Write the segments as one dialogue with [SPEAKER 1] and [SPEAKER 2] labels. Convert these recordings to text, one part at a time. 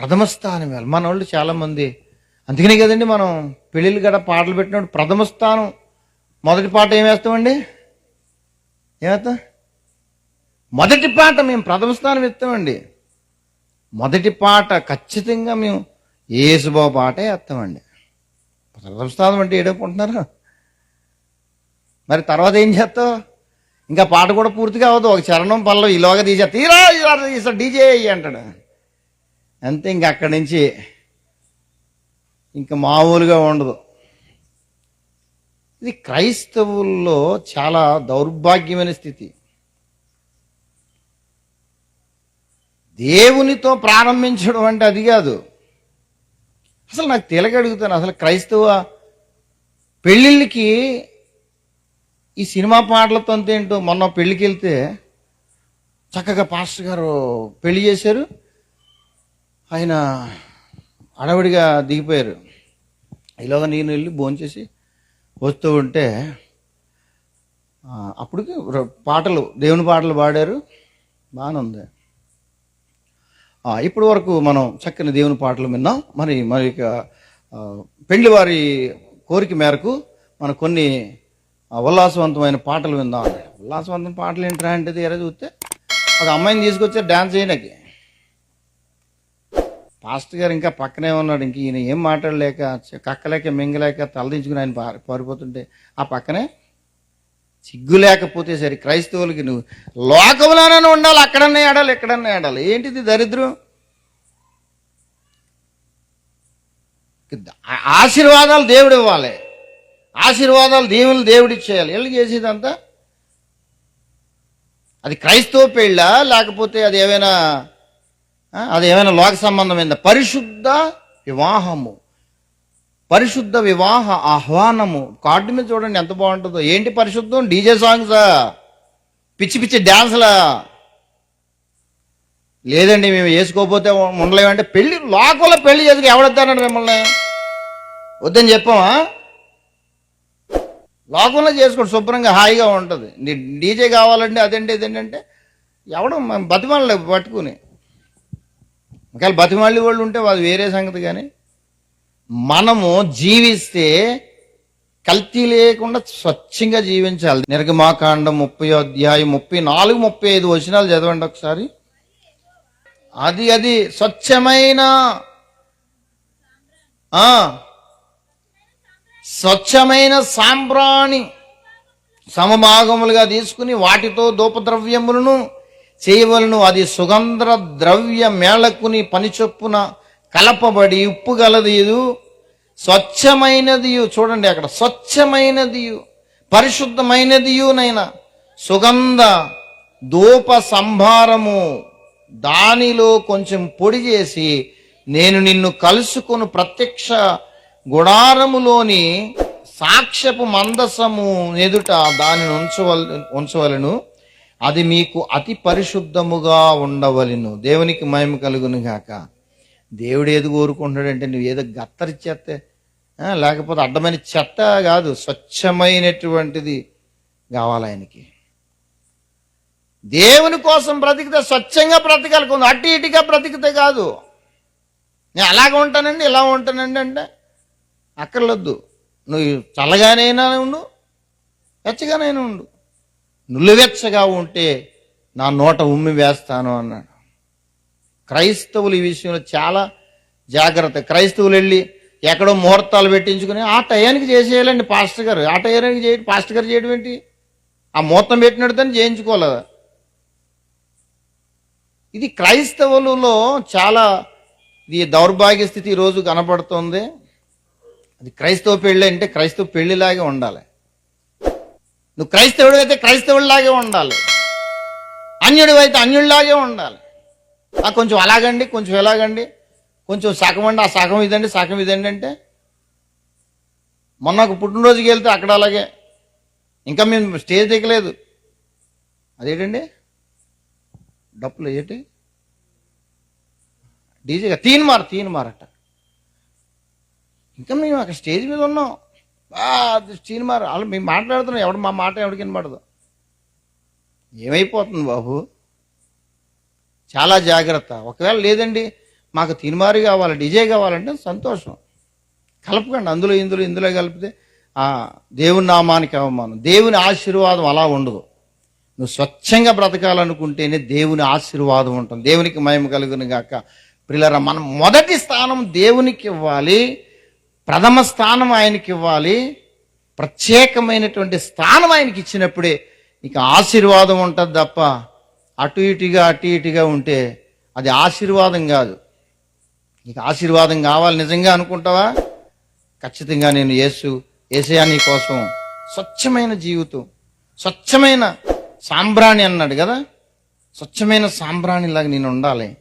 [SPEAKER 1] ప్రథమ స్థానం ఇవ్వాలి. మన వాళ్ళు చాలామంది అందుకనే కదండి మనం పెళ్ళిళ్ళు గడ పాటలు పెట్టినప్పుడు ప్రథమ స్థానం. మొదటి పాట ఏం వేస్తామండి? ఏమేస్తాం మొదటి పాట మేము ప్రథమ స్థానం ఇస్తామండి. మొదటి పాట ఖచ్చితంగా మేము ఏసుబాబు పాటే వేస్తామండి. ప్రథమ స్థానం అంటే ఏడనుకుంటున్నారా మరి తర్వాత ఏం చేస్తావు? ఇంకా పాట కూడా పూర్తిగా అవ్వదు. ఒక చరణం పనులు ఈలోగా తీసే తీరా ఇలా తీసా డీజే అంటాడు. అంతే ఇంక అక్కడి నుంచి ఇంకా మామూలుగా ఉండదు. ఇది క్రైస్తవుల్లో చాలా దౌర్భాగ్యమైన స్థితి. దేవునితో ప్రారంభించడం అంటే అది కాదు. అసలు నాకు తెలియక అడుగుతాను అసలు క్రైస్తవ పెళ్ళిళ్ళకి ఈ సినిమా పాటలతో అంతేంటో మొన్న పెళ్ళికి వెళ్తే చక్కగా పాస్టర్ గారు పెళ్ళి చేశారు. ఆయన అడవిడిగా దిగిపోయారు. ఇలాగ నేను వెళ్ళి భోంచేసి వస్తూ ఉంటే అప్పటికి పాటలు దేవుని పాటలు పాడారు. బాగానే ఉంది. ఇప్పటి వరకు మనం చక్కని దేవుని పాటలు విన్నాం. మరి మరి ఇక పెళ్ళి వారి కోరిక మేరకు మనం కొన్ని ఉల్లాసవంతమైన పాటలు విందాం. ఉల్లాసవంతమైన పాటలు ఏంట్రా అంటే తీరా చూస్తే ఒక అమ్మాయిని తీసుకొచ్చారు డ్యాన్స్ చేయడానికి. పాస్టర్ గారు ఇంకా పక్కనే ఉన్నాడు ఇంక ఈయన ఏం మాట్లాడలేక కక్కలేక మింగలేక తలదించుకుని ఆయన పారి- పారిపోతుంటే ఆ పక్కనే సిగ్గు లేకపోతే సరే క్రైస్తవులకి నువ్వు లోకంలోనే ఉండాలి అక్కడనే ఆడాలి ఎక్కడన్నా ఆడాలి. ఏంటిది దరిద్రం? ఆశీర్వాదాలు దేవుడు ఇవ్వాలి. ఆశీర్వాదాలు దేవుని దేవుడు ఇచ్చేయాలి. ఎల్లు చేసేదంతా అది క్రైస్తవ పెళ్ళ లేకపోతే అది ఏమైనా అది ఏమైనా లోక సంబంధమైందా? పరిశుద్ధ వివాహము. పరిశుద్ధ వివాహ ఆహ్వానము. కార్డు మీద చూడండి ఎంత బాగుంటుందో. ఏంటి పరిశుద్ధం? డీజే సాంగ్సా? పిచ్చి పిచ్చి డ్యాన్స్లా? లేదండి మేము వేసుకోకపోతే ఉండలేమంటే పెళ్ళి లోకంలో పెళ్ళి చేసుకు ఎవడొద్దానండి మిమ్మల్ని? వద్దని చెప్పామా? లోకంలో చేసుకోండి శుభ్రంగా హాయిగా ఉంటుంది. నీ డీజే కావాలంటే అదేంటి ఇదేంటంటే అంటే బతిమాలే పట్టుకుని. ఒకవేళ బతిమాలి వాళ్ళు ఉంటే వాళ్ళు వేరే సంగతి కానీ మనము జీవిస్తే కల్తీ లేకుండా స్వచ్ఛంగా జీవించాలి. నిర్గమాకాండం ముప్పై అధ్యాయం ముప్పై నాలుగు ముప్పై ఐదు వచనాలు చదవండి ఒకసారి. అది అది స్వచ్ఛమైన స్వచ్ఛమైన సాంబ్రాణి సమభాగములుగా తీసుకుని వాటితో దూపద్రవ్యములను చేయవలను అది సుగంధ ద్రవ్య మేళకుని పనిచొప్పున కలపబడి ఉప్పు గలదియు. స్వచ్ఛమైనదియు. చూడండి అక్కడ. స్వచ్ఛమైనదియు. పరిశుద్ధమైనదియునైనా సుగంధ ధూప సంభారము దానిలో కొంచెం పొడి చేసి నేను నిన్ను కలుసుకుని ప్రత్యక్ష గుడారములోని సాక్ష్యపు మందసము ఎదుట దానిని ఉంచవల ఉంచవలను. అది మీకు అతి పరిశుద్ధముగా ఉండవలను. దేవునికి మహిమ కలుగును గాక. దేవుడు ఏది కోరుకుంటాడంటే నువ్వు ఏదో గత్తరి చెత్త లేకపోతే అడ్డమైన చెత్త కాదు స్వచ్ఛమైనటువంటిది కావాలి ఆయనకి. దేవుని కోసం బ్రతికితే స్వచ్ఛంగా బ్రతకాలి. కొంత అటు ఇటుగా బ్రతికితే కాదు. నేను అలాగ ఉంటానండి ఇలా ఉంటానండి అంటే అక్కర్లొద్దు. నువ్వు చల్లగానైనా ఉండు వెచ్చగానైనా ఉండు. నులివెచ్చగా ఉంటే నా నోట ఉమ్మి వేస్తాను అన్నాడు. క్రైస్తవులు ఈ విషయంలో చాలా జాగ్రత్త. క్రైస్తవులు వెళ్ళి ఎక్కడో ముహూర్తాలు పెట్టించుకుని ఆ టయానికి చేసేయాలండి పాస్టర్ గారు. ఆ టయానికి చేయ పాస్టర్ గారు చేయడం ఏంటి? ఆ ముహూర్తం పెట్టినట్టుదని చేయించుకోలేదు ఇది క్రైస్తవులలో చాలా ఇది దౌర్భాగ్య స్థితి ఈరోజు కనపడుతుంది. అది క్రైస్తవ పెళ్ళి అంటే క్రైస్తవ పెళ్ళిలాగే ఉండాలి. నువ్వు క్రైస్తవుడు అయితే క్రైస్తవుడిలాగే ఉండాలి. అన్యుడు అయితే అన్యుడిలాగే ఉండాలి. ఆ కొంచెం అలాగండి కొంచెం ఎలాగండి? కొంచెం సగం అండి ఆ సగం ఇదండి సగం ఇదండి అంటే మొన్న ఒక పుట్టినరోజుకి వెళ్తే అక్కడ అలాగే. ఇంకా మేము స్టేజ్ దిగలేదు. అదేంటండి? డప్పులు ఏంటి? డీజేగా తీన్ మార తీన్ మారట. ఇంకా మేము అక్కడ స్టేజ్ మీద ఉన్నాం. సినిమా వాళ్ళు మేము మాట్లాడుతున్నాం. ఎవడు మా మాట ఎవడికి వినపడదు ఏమైపోతుంది బాబు? చాలా జాగ్రత్త. ఒకవేళ లేదండి మాకు తినుమారి కావాలి డిజే కావాలంటే సంతోషం. కలపకండి. అందులో ఇందులో ఇందులో కలిపితే దేవుని నామానికి అవమానం. దేవుని ఆశీర్వాదం అలా ఉండదు. నువ్వు స్వచ్ఛంగా బ్రతకాలనుకుంటేనే దేవుని ఆశీర్వాదం ఉంటుంది. దేవునికి మయం కలుగును గాక. పిల్లరా మనం మొదటి స్థానం దేవునికి ఇవ్వాలి. ప్రథమ స్థానం ఆయనకి ఇవ్వాలి. ప్రత్యేకమైనటువంటి స్థానం ఆయనకి ఇచ్చినప్పుడే నీకు ఆశీర్వాదం ఉంటుంది తప్ప అటు ఇటుగా అటు ఇటుగా ఉంటే అది ఆశీర్వాదం కాదు. నీకు ఆశీర్వాదం కావాలి నిజంగా అనుకుంటావా? ఖచ్చితంగా నేను యేసు ఏసయా నీ కోసం స్వచ్ఛమైన జీవితం స్వచ్ఛమైన సాంబ్రాణి అన్నాడు కదా? స్వచ్ఛమైన సాంబ్రాణిలాగా నేను ఉండాలి.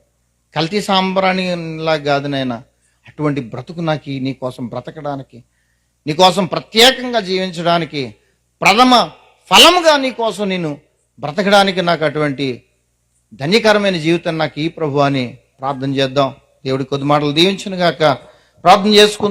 [SPEAKER 1] కల్తీ సాంబ్రాణిలాగా కాదు నాయన. అటువంటి బ్రతుకు నాకు నీ కోసం బ్రతకడానికి నీకోసం ప్రత్యేకంగా జీవించడానికి ప్రథమ ఫలముగా నీకోసం నేను బ్రతకడానికి నాకు అటువంటి ధన్యకరమైన జీవితం నాకు ఈ ప్రభు అని ప్రార్థన చేద్దాం. దేవుడి కొద్ది మాటలు దీవించును గాక ప్రార్థన చేసుకుందాం.